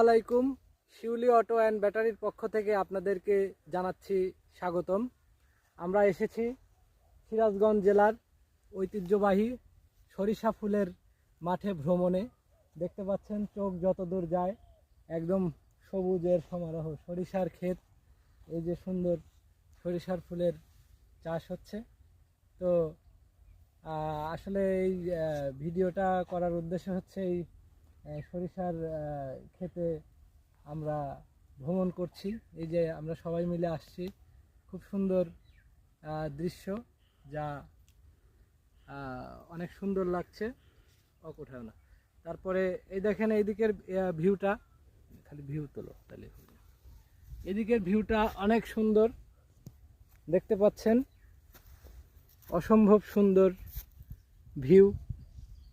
আলাইকুম শিউলি auto and ব্যাটারির পক্ষ থেকে আপনাদেরকে জানাচ্ছি স্বাগতম। আমরা এসেছি সিরাজগঞ্জ জেলার ঐতিহ্যবাহী সরিষা ফুলের মাঠে ভ্রমণে। দেখতে পাচ্ছেন, চোখ যত দূর যায়, একদম সবুজের সমারোহ, সরিষার ক্ষেত। এই যে সুন্দর সরিষার ফুলের চাষ হচ্ছে। তো আসলে এই ভিডিওটা করার উদ্দেশ্য হচ্ছে এই সরিষার ক্ষেতে আমরা ভ্রমণ করছি। এই যে আমরা সবাই মিলে আসছি, খুব সুন্দর দৃশ্য যা অনেক সুন্দর লাগছে। অকোঠাও না তারপরে এই দেখেন এইদিকের ভিউটা। খালি ভিউ তোলো, তাহলে এদিকের ভিউটা অনেক সুন্দর। দেখতে পাচ্ছেন? অসম্ভব সুন্দর ভিউ।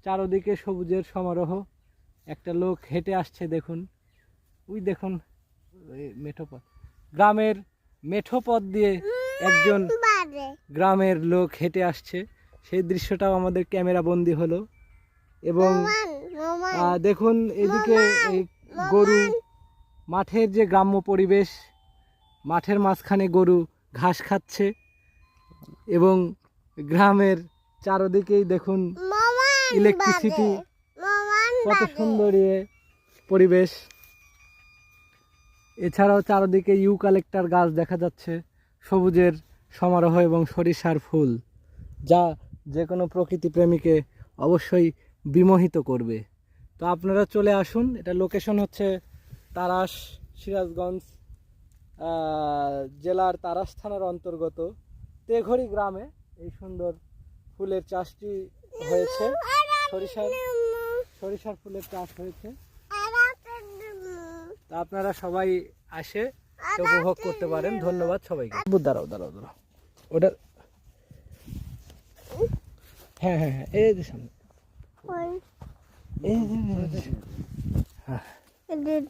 চারদিকে সবুজের সমারোহ। একটা লোক হেঁটে আসছে দেখুন। ওই দেখুন মেঠোপথ। গ্রামের মেঠোপথ দিয়ে একজন গ্রামের লোক হেঁটে আসছে। সেই দৃশ্যটাও আমাদের ক্যামেরা বন্দি হলো। এবং দেখুন এদিকে এই গরু মাঠের যে গ্রাম্য পরিবেশ মাঠের মাঝখানে গরু ঘাস খাচ্ছে এবং গ্রামের চারদিকেই দেখুন ইলেকট্রিসিটি কত সুন্দর ইয়ে পরিবেশ। এছাড়াও চারদিকে ইউ কালেক্টর গাছ দেখা যাচ্ছে সবুজের সমারোহ এবং সরিষার ফুল যা যে কোনো প্রকৃতি প্রেমীকে অবশ্যই বিমোহিত করবে। তো আপনারা চলে আসুন এটা লোকেশন হচ্ছে তারাস সিরাজগঞ্জ জেলার তারাস থানার অন্তর্গত তেঘড়ি গ্রামে। এই সুন্দর ফুলের চাষটি হয়েছে সরিষার। সরিষার ফুলের চাষ হয়েছে। তা আপনারা সবাই আসে উপভোগ করতে পারেন। ধন্যবাদ সবাইকে। দাঁড়াও দাঁড়াও দাঁড়াও। ওটা হ্যাঁ হ্যাঁ হ্যাঁ এই যে সামনে। এই যে, এই যে, এই যে।